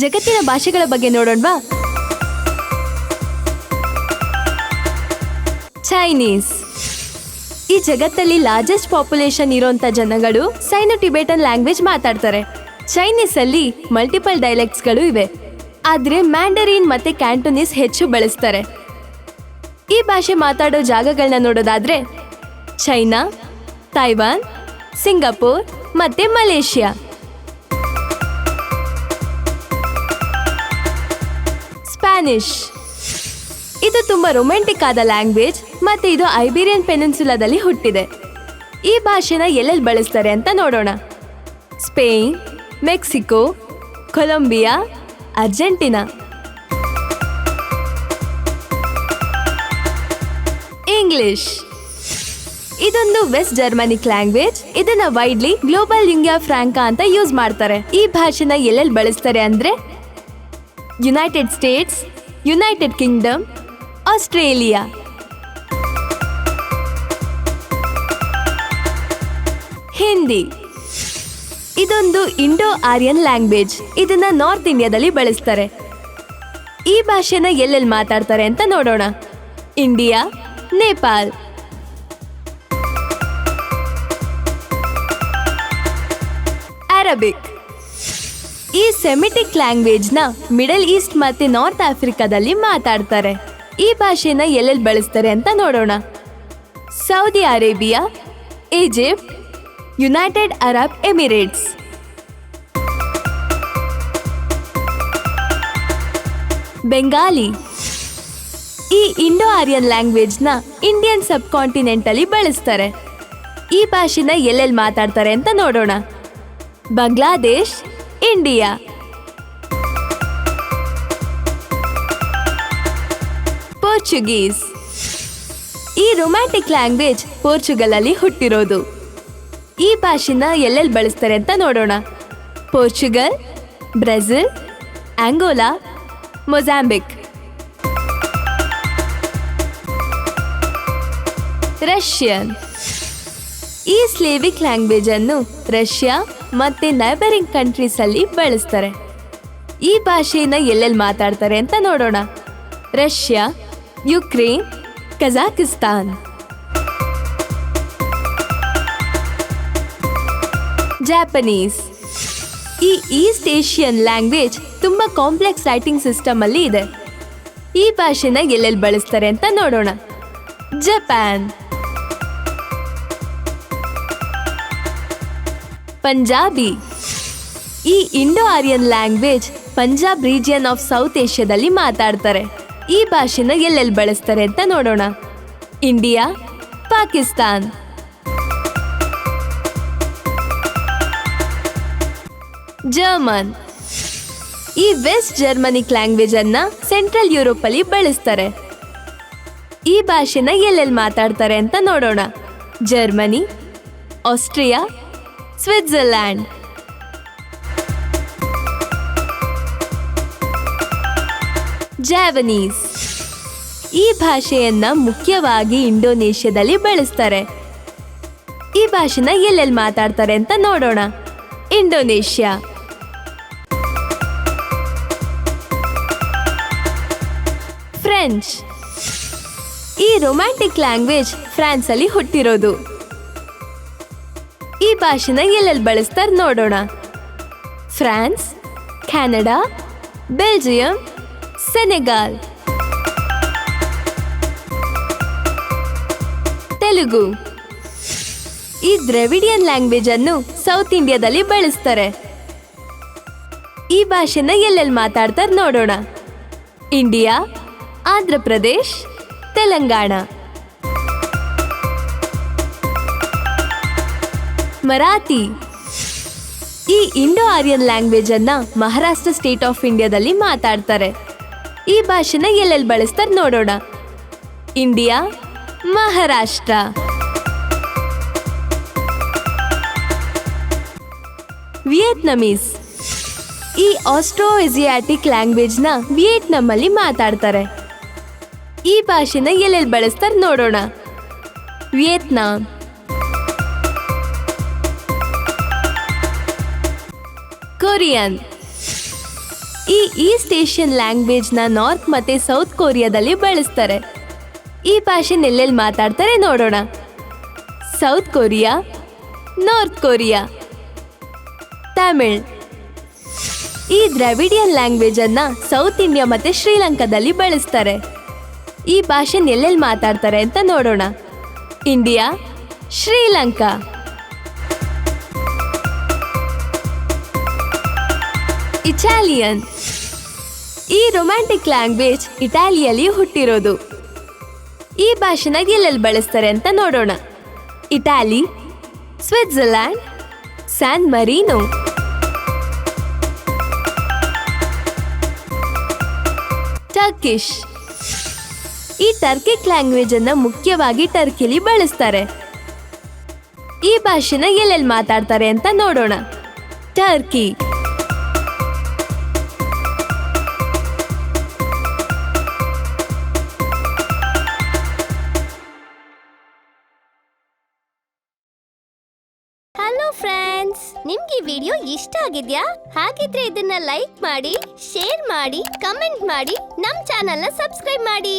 ಜಗತ್ತಿನ ಭಾಷೆಗಳ ಬಗ್ಗೆ ನೋಡೋಣವಾ? ಚೈನೀಸ್. ಈ ಜಗತ್ತಲ್ಲಿ ಲಾರ್ಜೆಸ್ಟ್ ಪಾಪ್ಯುಲೇಷನ್ ಇರೋಂಥ ಜನಗಳು ಸೈನೋ ಟಿಬೇಟನ್ ಲ್ಯಾಂಗ್ವೇಜ್ ಮಾತಾಡ್ತಾರೆ. ಚೈನೀಸ್ ಅಲ್ಲಿ ಮಲ್ಟಿಪಲ್ ಡೈಲೆಕ್ಟ್ಸ್ಗಳು ಇವೆ. ಆದ್ರೆ ಮ್ಯಾಂಡರಿನ್ ಮತ್ತೆ ಕ್ಯಾಂಟೋನೀಸ್ ಹೆಚ್ಚು ಬಳಸ್ತಾರೆ. ಈ ಭಾಷೆ ಮಾತಾಡೋ ಜಾಗಗಳನ್ನ ನೋಡೋದಾದ್ರೆ ಚೈನಾ, ತೈವಾನ್, ಸಿಂಗಾಪುರ್ ಮತ್ತೆ ಮಲೇಷ್ಯಾ. ಸ್ಪ್ಯಾನಿಷ್ ಇದು ತುಂಬಾ ರೊಮ್ಯಾಂಟಿಕ್ ಆದ ಲ್ಯಾಂಗ್ವೇಜ್ ಮತ್ತೆ ಇದು ಐಬೀರಿಯನ್ ಪೆನಿನ್ಸುಲಾದಲ್ಲಿ ಹುಟ್ಟಿದೆ. ಈ ಭಾಷೆನ ಎಲ್ಲೆಲ್ಲಿ ಬಳಸ್ತಾರೆ ಅಂತ ನೋಡೋಣ. Spain Mexico Colombia Argentina English ಇದೊಂದು ವೆಸ್ಟ್ ಜರ್ಮನಿಕ್ ಲ್ಯಾಂಗ್ವೇಜ್ ಇದನ್ನ ವೈಡ್ಲಿ ಗ್ಲೋಬಲ್ ಲಿಂಗ್ಯಾ ಫ್ರಾಂಕಾ ಅಂತ ಯೂಸ್ ಮಾಡ್ತಾರೆ. ಈ ಭಾಷೆನ ಎಲ್ಲೆಲ್ಲಿ ಬಳಸ್ತಾರೆ ಅಂದ್ರೆ United States United Kingdom Australia Hindi ಇದೊಂದು ಇಂಡೋ ಆರ್ಯನ್ ಲ್ಯಾಂಗ್ವೇಜ್ ಇದನ್ನ ನಾರ್ತ್ ಇಂಡಿಯಾದಲ್ಲಿ ಬಳಸ್ತಾರೆ. ಈ ಭಾಷೆನ ಎಲ್ಲೆಲ್ಲಿ ಮಾತಾಡ್ತಾರೆ ಅಂತ ನೋಡೋಣ. ಇಂಡಿಯಾ ನೇಪಾಲ್ ಅರಬಿಕ್ ಈ ಸೆಮಿಟಿಕ್ ಲ್ಯಾಂಗ್ವೇಜ್ನ ಮಿಡಲ್ ಈಸ್ಟ್ ಮತ್ತೆ ನಾರ್ತ್ ಆಫ್ರಿಕಾದಲ್ಲಿ ಮಾತಾಡ್ತಾರೆ. ಈ ಭಾಷೆನ ಎಲ್ಲೆಲ್ಲಿ ಬಳಸ್ತಾರೆ ಅಂತ ನೋಡೋಣ. Saudi Arabia, Egypt, United Arab Emirates. Bengali. ಈ ಇಂಡೋ ಆರ್ಯನ್ ಲ್ಯಾಂಗ್ವೇಜ್ನ ಇಂಡಿಯನ್ ಸಬ್ ಕಾಂಟಿನೆಂಟ್ ಅಲ್ಲಿ ಬಳಸ್ತಾರೆ. ಈ ಭಾಷೆನ ಎಲ್ಲೆಲ್ಲಿ ಮಾತಾಡ್ತಾರೆ ಅಂತ ನೋಡೋಣ. ಬಾಂಗ್ಲಾದೇಶ್ ಇಂಡಿಯಾ. ಪೋರ್ಚುಗೀಸ್. ಈ ರೊಮ್ಯಾಂಟಿಕ್ ಲ್ಯಾಂಗ್ವೇಜ್ ಪೋರ್ಚುಗಲ್ ಅಲ್ಲಿ ಹುಟ್ಟಿರೋದು. ಈ ಭಾಷೆನ ಎಲ್ಲೆಲ್ಲಿ ಬಳಸ್ತಾರೆ ಅಂತ ನೋಡೋಣ. Portugal, Brazil Angola Mozambique Russian. ಈ ಸ್ಲೇವಿಕ್ ಲ್ಯಾಂಗ್ವೇಜ್ ಅನ್ನು ರಷ್ಯಾ ಮತ್ತೆ ನೈಬರಿಂಗ್ ಕಂಟ್ರೀಸ್ ಅಲ್ಲಿ ಬಳಸ್ತಾರೆ. ಈ ಭಾಷೆನ ಎಲ್ಲೆಲ್ಲಿ ಮಾತಾಡ್ತಾರೆ ಅಂತ ನೋಡೋಣ. Russia, Ukraine, Kazakhstan. ಜಾಪನೀಸ್ ಈ ಈಸ್ಟ್ ಏಷ್ಯನ್ ಲ್ಯಾಂಗ್ವೇಜ್ ತುಂಬಾ ಕಾಂಪ್ಲೆಕ್ಸ್ ರೈಟಿಂಗ್ ಸಿಸ್ಟಮ್ ಅಲ್ಲಿ ಇದೆ. ಈ ಭಾಷೆನ ಎಲ್ಲೆಲ್ಲಿ ಬಳಸ್ತಾರೆ ಅಂತ ನೋಡೋಣ. ಜಪಾನ್ ಪಂಜಾಬಿ. ಈ Indo Aryan language Punjab region of south ಏಷ್ಯಾದಲ್ಲಿ ಮಾತಾಡ್ತಾರೆ. ಈ ಭಾಷೆನ ಎಲ್ಲೆಲ್ಲಿ ಬಳಸ್ತಾರೆ ಅಂತ ನೋಡೋಣ. ಇಂಡಿಯಾ, ಪಾಕಿಸ್ತಾನ್. ಜರ್ಮನ್. ಈ ವೆಸ್ಟ್ ಜರ್ಮನಿಕ್ ಲ್ಯಾಂಗ್ವೇಜ್ ಅನ್ನ ಸೆಂಟ್ರಲ್ ಯುರೋಪ್ ಅಲ್ಲಿ ಬಳಸ್ತಾರೆ. ಈ ಭಾಷೆನ ಎಲ್ಲೆಲ್ಲಿ ಮಾತಾಡ್ತಾರೆ ಅಂತ ನೋಡೋಣ. ಜರ್ಮನಿ, ಆಸ್ಟ್ರಿಯಾ ಸ್ವಿಟ್ಜರ್ಲ್ಯಾಂಡ್ ಜಾವನೀಸ್ ಈ ಭಾಷೆಯನ್ನ ಮುಖ್ಯವಾಗಿ ಇಂಡೋನೇಷ್ಯಾದಲ್ಲಿ ಬಳಸ್ತಾರೆ. ಈ ಭಾಷೆನ ಎಲ್ಲೆಲ್ಲಿ ಮಾತಾಡ್ತಾರೆ ಅಂತ ನೋಡೋಣ. ಇಂಡೋನೇಷ್ಯಾ. ಫ್ರೆಂಚ್ ಈ ರೊಮ್ಯಾಂಟಿಕ್ ಲ್ಯಾಂಗ್ವೇಜ್ ಫ್ರಾನ್ಸ್ ಅಲ್ಲಿ ಹುಟ್ಟಿರೋದು. ಈ ಭಾಷೆನ ಎಲ್ಲೆಲ್ಲಿ ಬಳಸ್ತಾರೆ ನೋಡೋಣ. France, Canada, Belgium, Senegal. Telugu. ಈ ದ್ರವಿಡಿಯನ್ ಲ್ಯಾಂಗ್ವೇಜ್ ಅನ್ನು ಸೌತ್ ಇಂಡಿಯಾದಲ್ಲಿ ಬಳಸ್ತಾರೆ. ಈ ಭಾಷೆನ ಎಲ್ಲೆಲ್ಲಿ ಮಾತಾಡ್ತಾರೆ ನೋಡೋಣ. ಇಂಡಿಯಾ, ಆಂಧ್ರ ಪ್ರದೇಶ್, ತೆಲಂಗಾಣ. ಮರಾಠಿ. ಈ ಇಂಡೋ ಆರ್ಯನ್ ಲ್ಯಾಂಗ್ವೇಜ್ ಅನ್ನ ಮಹಾರಾಷ್ಟ್ರ ಸ್ಟೇಟ್ ಆಫ್ ಇಂಡಿಯಾದಲ್ಲಿ ಮಾತಾಡ್ತಾರೆ. ಈ ಭಾಷೆನ ಎಲ್ಲೆಲ್ಲಿ ಬಳಸ್ತಾರೆ ನೋಡೋಣ. ಇಂಡಿಯಾ, ಮಹಾರಾಷ್ಟ್ರ. ವಿಯೆಟ್ನಮೀಸ್. ಈ ಆಸ್ಟ್ರೋ ಏಸಿಯಾಟಿಕ್ ಲ್ಯಾಂಗ್ವೇಜ್ನ ವಿಯೆಟ್ನಾಮಲ್ಲಿ ಮಾತಾಡ್ತಾರೆ. ಈ ಭಾಷೆನ ಎಲ್ಲೆಲ್ಲಿ ಬಳಸ್ತಾರೆ ನೋಡೋಣ. ವಿಯೆಟ್ನಾಂ. ಕೊರಿಯನ್ ಈ ಈಸ್ಟ್ ಏಷ್ಯನ್ ಲ್ಯಾಂಗ್ವೇಜ್ನ ನಾರ್ತ್ ಮತ್ತೆ ಸೌತ್ ಕೊರಿಯಾದಲ್ಲಿ ಬಳಸ್ತಾರೆ. ಈ ಭಾಷೆ ಎಲ್ಲೆಲ್ಲಿ ಮಾತಾಡ್ತಾರೆ ನೋಡೋಣ. South Korea north Korea Tamil. ಈ ದ್ರಾವಿಡಿಯನ್ ಲ್ಯಾಂಗ್ವೇಜ್ ಅನ್ನ ಸೌತ್ ಇಂಡಿಯಾ ಮತ್ತೆ ಶ್ರೀಲಂಕಾದಲ್ಲಿ ಬಳಸ್ತಾರೆ. ಈ ಭಾಷೆ ಎಲ್ಲೆಲ್ಲಿ ಮಾತಾಡ್ತಾರೆ ಅಂತ ನೋಡೋಣ. ಇಂಡಿಯಾ ಶ್ರೀಲಂಕಾ ಇಟಾಲಿಯನ್ ಈ ರೊಮ್ಯಾಂಟಿಕ್ ಲ್ಯಾಂಗ್ವೇಜ್ ಇಟಾಲಿಯಲ್ಲಿ ಹುಟ್ಟಿರೋದು. ಈ ಭಾಷೆನ ಎಲ್ಲೆಲ್ಲಿ ಬಳಸ್ತಾರೆ ಅಂತ ನೋಡೋಣ. Italy Switzerland San Marino Turkish ಈ ಟರ್ಕಿಕ್ ಲ್ಯಾಂಗ್ವೇಜ್ ಅನ್ನ ಮುಖ್ಯವಾಗಿ ಟರ್ಕಿಲಿ ಬಳಸ್ತಾರೆ. ಈ ಭಾಷೆನ ಎಲ್ಲೆಲ್ಲಿ ಮಾತಾಡ್ತಾರೆ ಅಂತ ನೋಡೋಣ. ಟರ್ಕಿ ಫ್ರೆಂಡ್ಸ್ ನಿಮ್ಗೆ ವಿಡಿಯೋ ಇಷ್ಟ ಆಗಿದ್ಯಾ? ಹಾಗಿದ್ರೆ ಇದನ್ನ ಲೈಕ್ ಮಾಡಿ ಶೇರ್ ಮಾಡಿ ಕಮೆಂಟ್ ಮಾಡಿ, ನಮ್ ಚಾನೆಲ್ನ ಸಬ್ಸ್ಕ್ರೈಬ್ ಮಾಡಿ.